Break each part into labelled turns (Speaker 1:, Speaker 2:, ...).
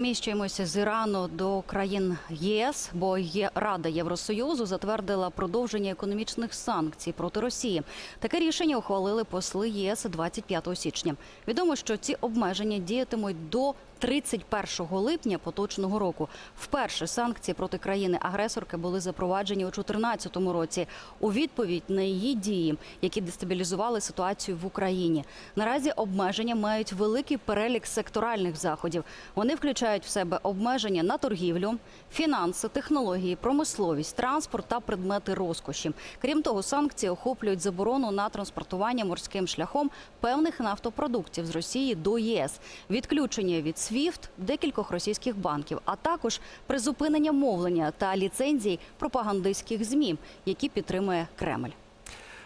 Speaker 1: Міщуємося з Ірану до країн ЄС, бо є Рада Євросоюзу затвердила продовження економічних санкцій проти Росії. Таке рішення ухвалили посли ЄС 25 січня. Відомо, що ці обмеження діятимуть до 31 липня поточного року. Вперше санкції проти країни-агресорки були запроваджені у 2014 році у відповідь на її дії, які дестабілізували ситуацію в Україні. Наразі обмеження мають великий перелік секторальних заходів. Вони включають в себе обмеження на торгівлю, фінанси, технології, промисловість, транспорт та предмети розкоші. Крім того, санкції охоплюють заборону на транспортування морським шляхом певних нафтопродуктів з Росії до ЄС, відключення від SWIFT декількох російських банків, а також призупинення мовлення та ліцензій пропагандистських змі, які підтримує Кремль.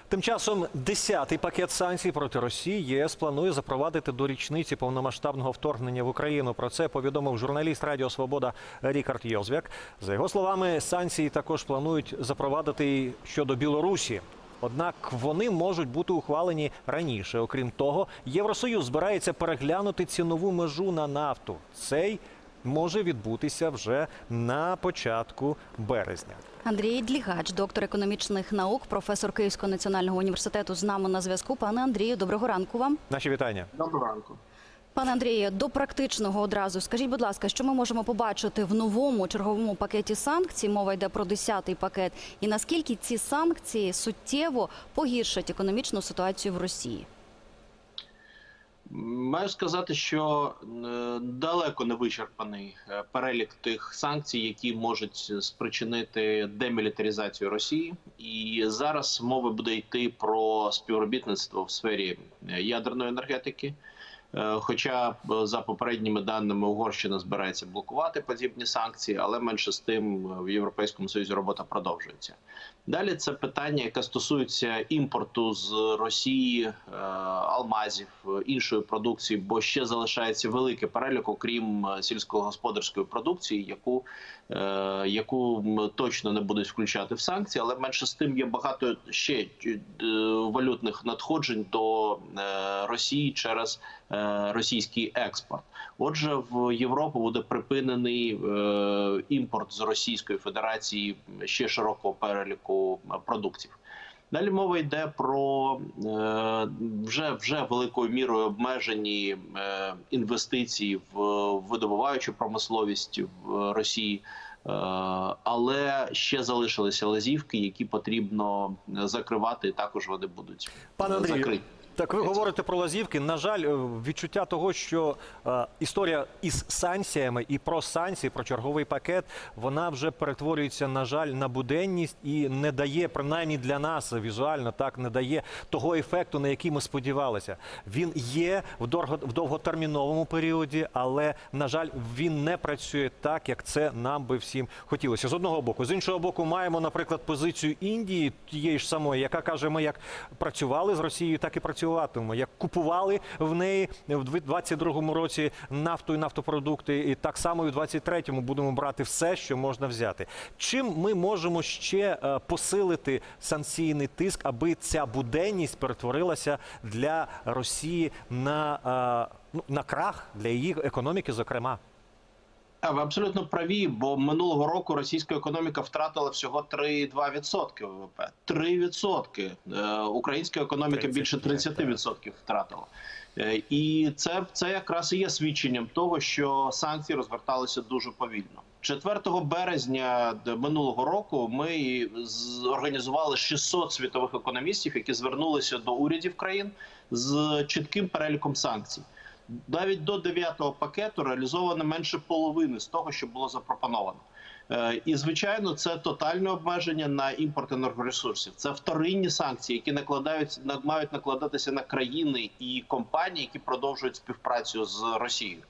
Speaker 2: Тим часом 10-й пакет санкцій проти Росії ЄС планує запровадити до річниці повномасштабного вторгнення в Україну. Про це повідомив журналіст Радіо Свобода Рікард Йозвяк. За його словами, санкції також планують запровадити щодо Білорусі. Однак вони можуть бути ухвалені раніше. Окрім того, Євросоюз збирається переглянути цінову межу на нафту. Цей може відбутися вже на початку березня.
Speaker 1: Андрій Длігач, доктор економічних наук, професор Київського національного університету, з нами на зв'язку. Пане Андрію, доброго ранку вам.
Speaker 2: Наші вітання.
Speaker 3: Доброго ранку.
Speaker 1: Пане Андрію, до практичного одразу скажіть, будь ласка, що ми можемо побачити в новому черговому пакеті санкцій? Мова йде про 10-й пакет. І наскільки ці санкції суттєво погіршать економічну ситуацію в Росії?
Speaker 3: Маю сказати, що е, далеко не вичерпаний е, перелік тих санкцій, які можуть спричинити демілітаризацію Росії, і зараз мова буде йти про співробітництво в сфері е, ядерної енергетики. Е, Хоча за попередніми даними Угорщина збирається блокувати подібні санкції, але менше з тим в Європейському Союзі робота продовжується. Далі це питання, яке стосується імпорту з Росії, е, алмазів, іншої продукції, бо ще залишається великий перелік, окрім е, сільськогосподарської продукції, яку, е, яку точно не будуть включати в санкції, але менше з тим є багато ще валютних надходжень до Росії через російський експорт. Отже, в Європу буде припинений е, імпорт з Російської Федерації ще широкого переліку е, продуктів. Далі мова йде про е, вже вже великою мірою обмежені інвестиції в видобуваючу промисловість в Росії. Але ще залишилися лазівки, які потрібно закривати, і також вони будуть
Speaker 2: Пане Андрію,
Speaker 3: закриті.
Speaker 2: Так, ви говорите про лазівки. На жаль, е, відчуття того, що е, історія із санкціями і про санкції, про черговий пакет, вона вже перетворюється, на жаль, на буденність і не дає, принаймні для нас візуально, так не дає того ефекту, на який ми сподівалися. Він є в довготерміновому періоді, але на жаль, він не працює так, як це нам би всім хотілося. З одного боку, з іншого боку, маємо, наприклад, позицію Індії, тієї ж самої, яка каже, ми як працювали з Росією, так і працюватимемо. Як купували в неї в 2022 році нафту і нафтопродукти, і так само і в 2023 будемо брати все, що можна взяти. Чим ми можемо ще е, посилити санкційний тиск, аби ця буденність перетворилася для Росії на, е, ну, на крах для її економіки, зокрема?
Speaker 3: А, ви абсолютно праві, бо минулого року російська економіка втратила всього 3,2% ВВП. 3%. Е, Українська економіка
Speaker 2: 30,
Speaker 3: більше 30% втратила. Е, І це, це якраз і є свідченням того, що санкції розверталися дуже повільно. 4 березня минулого року ми організували 600 світових економістів, які звернулися до урядів країн з чітким переліком санкцій. Навіть до 9-го пакету реалізовано менше половини з того, що було запропоновано. Е, І звичайно, це тотальне обмеження на імпорт енергоресурсів. Це вторинні санкції, які накладають на- мають накладатися на країни і компанії, які продовжують співпрацю з Росією.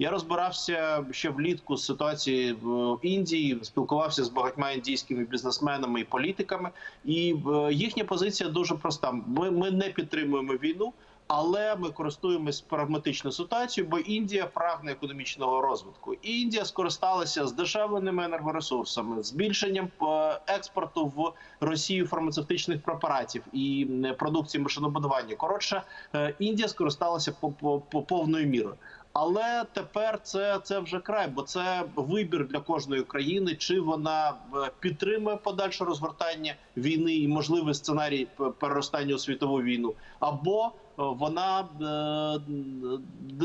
Speaker 3: Я розбирався ще влітку з ситуації в Індії, спілкувався з багатьма індійськими бізнесменами і політиками, і е, їхня позиція дуже проста: ми, ми не підтримуємо війну. Але ми користуємось прагматичною ситуацією, бо Індія прагне економічного розвитку. Індія скористалася здешевленими енергоресурсами, збільшенням е, експорту в Росію фармацевтичних препаратів і продукції машинобудування. Коротше, е, Індія скористалася по, по, по повною мірою. Але тепер це, це вже край, бо це вибір для кожної країни, чи вона е, підтримує подальше розгортання війни і можливий сценарій переростання у світову війну, або вона е,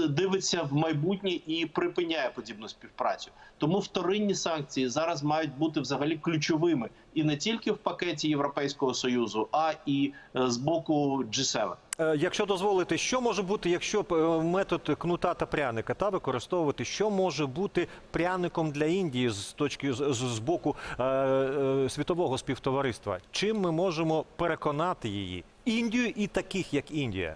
Speaker 3: дивиться в майбутнє і припиняє подібну співпрацю. Тому вторинні санкції зараз мають бути взагалі ключовими і не тільки в пакеті Європейського союзу, а і е, з боку G7.
Speaker 2: Е, Якщо дозволите, що може бути, якщо е, метод кнута та пряника та використовувати, що може бути пряником для Індії з точки з, з боку е, е, світового співтовариства? Чим ми можемо переконати її? Індію і таких, як Індія.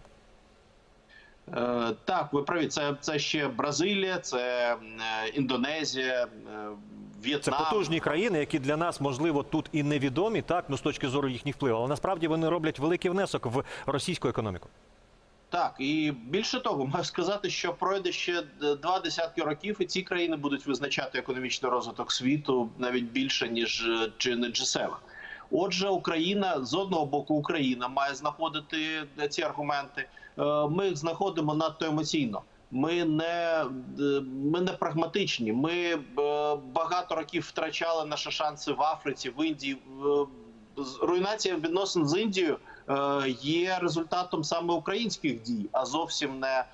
Speaker 3: Е, так, ви праві. Це, це ще Бразилія, це е, Індонезія, е,
Speaker 2: Це
Speaker 3: В'єтнам.
Speaker 2: потужні країни, які для нас можливо тут і невідомі, так ну з точки зору їхніх впливу, але насправді вони роблять великий внесок в російську економіку.
Speaker 3: Так, і більше того, маю сказати, що пройде ще два десятки років, і ці країни будуть визначати економічний розвиток світу навіть більше ніж е, чи не G7. Отже, Україна з одного боку Україна має знаходити е, ці аргументи. Е, Ми їх знаходимо надто емоційно. Ми не, е, ми не прагматичні. Ми е, багато років втрачали наші шанси в Африці, в Індії. Руйнація відносин з Індією е, є результатом саме українських дій, а зовсім не е,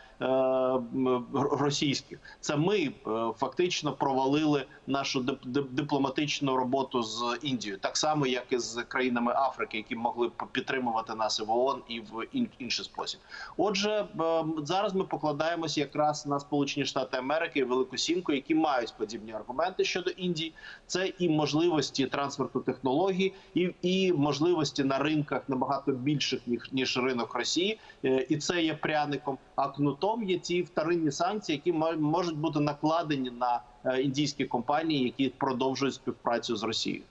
Speaker 3: російських. Це ми е, фактично провалили нашу дип- дип- дипломатичну роботу з Індією, так само як і з країнами Африки, які могли б підтримувати нас і в ООН і в інший спосіб. Отже, е, зараз ми покладаємося якраз на Сполучені Штати Америки і Велику Сімку, які мають подібні аргументи щодо Індії. Це і можливості трансферту технологій, і, і можливості на ринках набагато більших ніж, ніж ринок Росії, Е, і це є пряником. А кнутом є ті вторинні санкції, які мо- можуть бути накладені на е, індійські компанії, які продовжують співпрацю з Росією.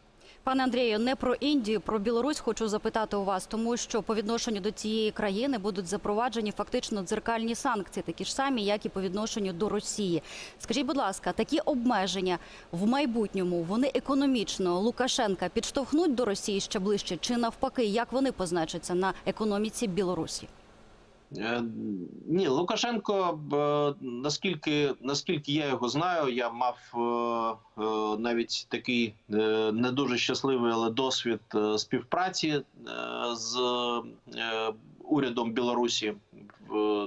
Speaker 1: Пане Андрію, не про Індію, про Білорусь хочу запитати у вас, тому що по відношенню до цієї країни будуть запроваджені фактично дзеркальні санкції, такі ж самі, як і по відношенню до Росії. Скажіть, будь ласка, такі обмеження в майбутньому вони економічно Лукашенка підштовхнуть до Росії ще ближче, чи навпаки, як вони позначаться на економіці Білорусі?
Speaker 3: Е, Ні, Лукашенко, е, наскільки наскільки я його знаю, я мав е, навіть такий не дуже щасливий, але досвід співпраці з урядом Білорусі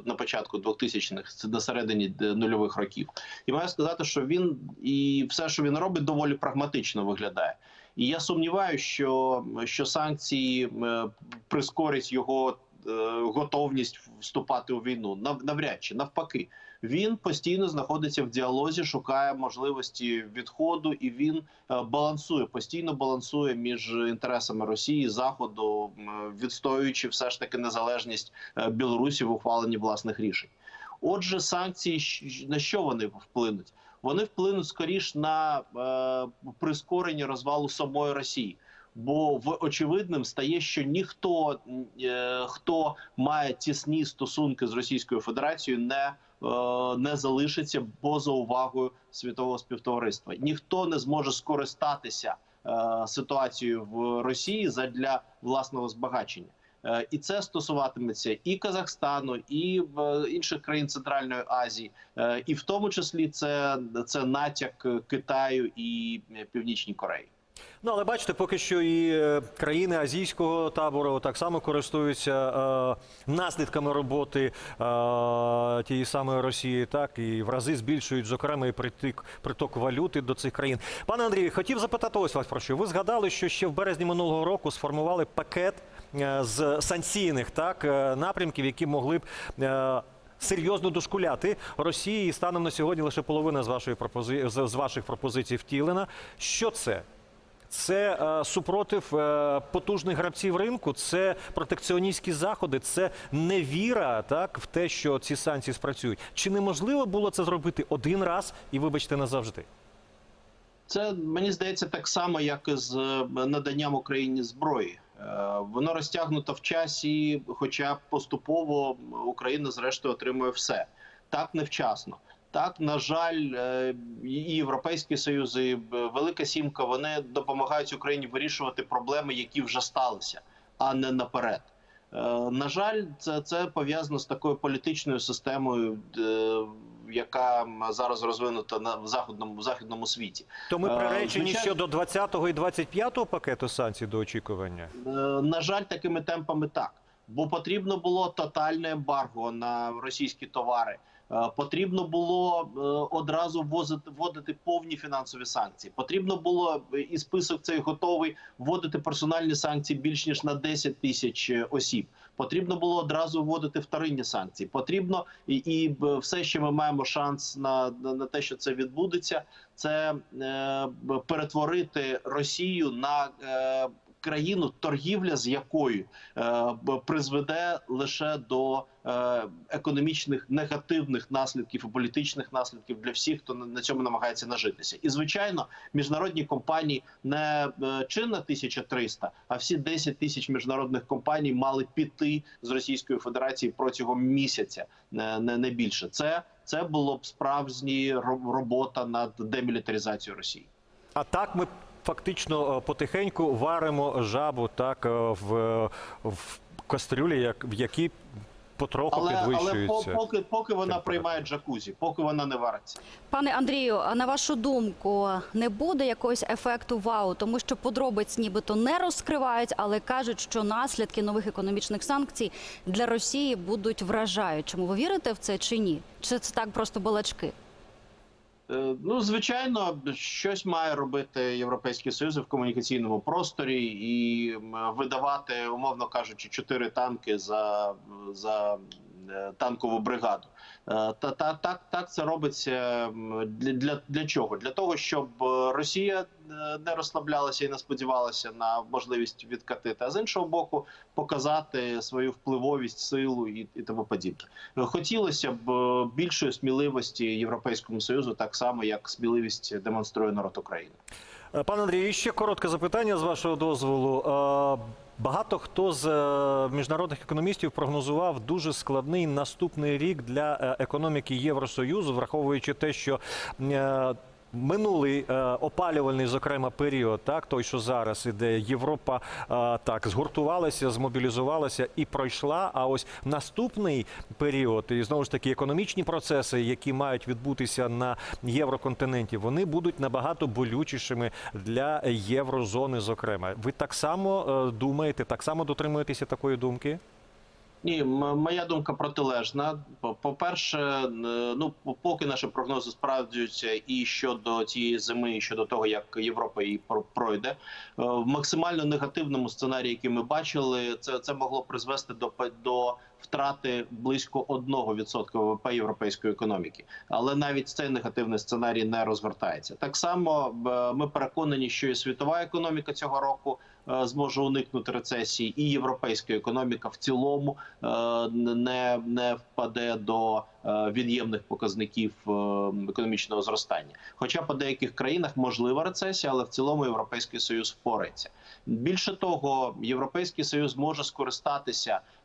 Speaker 3: на початку 2000-х, це до середині е, нульових років. І маю сказати, що він і все, що він робить, доволі прагматично виглядає. І я сумніваюся, що, що санкції прискорять його готовність вступати у війну. Нав- Навряд чи навпаки, він постійно знаходиться в діалозі, шукає можливості відходу, і він е, балансує постійно балансує між інтересами Росії Заходу, відстоюючи все ж таки незалежність е, Білорусі в ухваленні власних рішень. Отже, санкції на що вони вплинуть? Вони вплинуть скоріш на е, прискорення розвалу самої Росії. Бо в очевидним стає, що ніхто е, хто має тісні стосунки з Російською Федерацією, не, е, не залишиться поза увагою світового співтовариства. Ніхто не зможе скористатися е, ситуацією в Росії задля власного збагачення. І це стосуватиметься і Казахстану, і інших країн Центральної Азії, і в тому числі це, це натяк Китаю і Північній Кореї.
Speaker 2: Ну, але бачите, поки що і е, країни азійського табору так само користуються е, наслідками роботи е, тієї самої Росії, так і в рази збільшують, зокрема, і притик, приток валюти до цих країн. Пане Андрію, хотів запитати ось вас про що. Ви згадали, що ще в березні минулого року сформували пакет е, з санкційних так е, напрямків, які могли б. е, Серйозно дошкуляти Росії і станом на сьогодні лише половина з вашої пропози... з з ваших пропозицій втілена. Що це? Це е, супротив е, потужних гравців ринку, це протекціоністські заходи, це невіра так в те, що ці санкції спрацюють. Чи неможливо було це зробити один раз і вибачте назавжди?
Speaker 3: Це мені здається так само, як і з е, наданням Україні зброї. Е, Воно розтягнуто в часі, хоча поступово Україна зрештою отримує все так невчасно. Так, на жаль, е, і Європейський Союз, і е, Велика Сімка вони допомагають Україні вирішувати проблеми, які вже сталися, а не наперед. Е, На жаль, це, це пов'язано з такою політичною системою, яка зараз розвинута на в західному в західному світі.
Speaker 2: То ми приречені
Speaker 3: звичайно.
Speaker 2: щодо 20-го і 25-го пакету санкцій до очікування.
Speaker 3: На жаль, такими темпами так. Бо потрібно було тотальне ембарго на російські товари. Е, Потрібно було е, одразу ввозити вводити повні фінансові санкції. Потрібно було е, і список цей готовий вводити персональні санкції більш ніж на 10 тисяч осіб. Потрібно було одразу вводити вторинні санкції. Потрібно і, і все, що ми маємо шанс на, на те, що це відбудеться, це е, перетворити Росію на е, країну, торгівля з якою е, призведе лише до е, економічних негативних наслідків і політичних наслідків для всіх, хто на цьому намагається нажитися. І звичайно, міжнародні компанії не е, чинна 1300, а всі 10 тисяч міжнародних компаній мали піти з Російської Федерації протягом місяця, не, не, більше. Це це було б справжня ро- робота над демілітаризацією Росії.
Speaker 2: А так ми фактично е, потихеньку варимо жабу так е, в, в кастрюлі, як в якій потроху
Speaker 3: Але, але поки, поки вона приймає джакузі, поки вона не вариться.
Speaker 1: Пане Андрію, а на вашу думку, не буде якогось ефекту вау, тому що подробиць нібито не розкривають, але кажуть, що наслідки нових економічних санкцій для Росії будуть вражаючими. Ви вірите в це чи ні? Чи це так просто балачки?
Speaker 3: Е, Ну, звичайно, щось має робити Європейський Союз в комунікаційному просторі і видавати, умовно кажучи, чотири танки за, за е, танкову бригаду. Е, Та, та так, так це робиться для, для, для чого? Для того, щоб е, Росія е, не розслаблялася і не сподівалася на можливість відкатити, а з іншого боку, показати свою впливовість, силу і, і тому подібне. Хотілося б е, більшої сміливості Європейському Союзу, так само як сміливість демонструє народ України.
Speaker 2: Е, Пане Андрію, ще коротке запитання з вашого дозволу. Е, Багато хто з е, міжнародних економістів прогнозував дуже складний наступний рік для економіки Євросоюзу, враховуючи те, що минулий е, опалювальний, зокрема, період, так той, що зараз іде, Європа е, так згуртувалася, змобілізувалася і пройшла. А ось наступний період, і знову ж таки економічні процеси, які мають відбутися на євроконтиненті, вони будуть набагато болючішими для єврозони. Зокрема, ви так само е, думаєте, так само дотримуєтеся такої думки?
Speaker 3: Ні, моя думка протилежна. По- По-перше, е, ну поки наші прогнози справджуються і щодо цієї зими, і щодо того, як Європа її про- пройде, е, в максимально негативному сценарії, який ми бачили, це, це могло призвести до до втрати близько 1% ВВП європейської економіки. Але навіть цей негативний сценарій не розгортається. Так само ми переконані, що і світова економіка цього року зможе уникнути рецесії, і європейська економіка в цілому е, не, не впаде до е, від'ємних показників е, економічного зростання. Хоча по деяких країнах можлива рецесія, але в цілому європейський союз впорається. Більше того, європейський союз може скористатися е,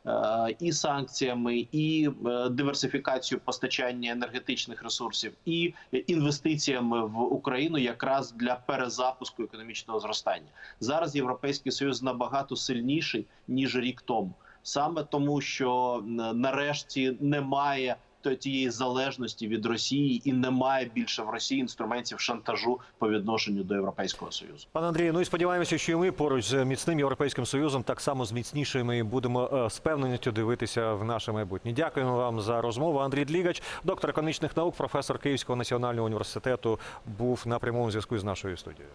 Speaker 3: і санкціями, і е, диверсифікацією постачання енергетичних ресурсів, і інвестиціями в Україну якраз для перезапуску економічного зростання. Зараз європейський союз набагато сильніший ніж рік тому, саме тому, що нарешті немає тієї залежності від Росії і немає більше в Росії інструментів шантажу по відношенню до Європейського союзу.
Speaker 2: Пане Андрію, ну і сподіваємося, що і ми поруч з міцним європейським союзом так само з міцнішими будемо е, з певненістю дивитися в наше майбутнє. Дякуємо вам за розмову. Андрій Длігач, доктор економічних наук, професор Київського національного університету, був на прямому зв'язку з нашою студією.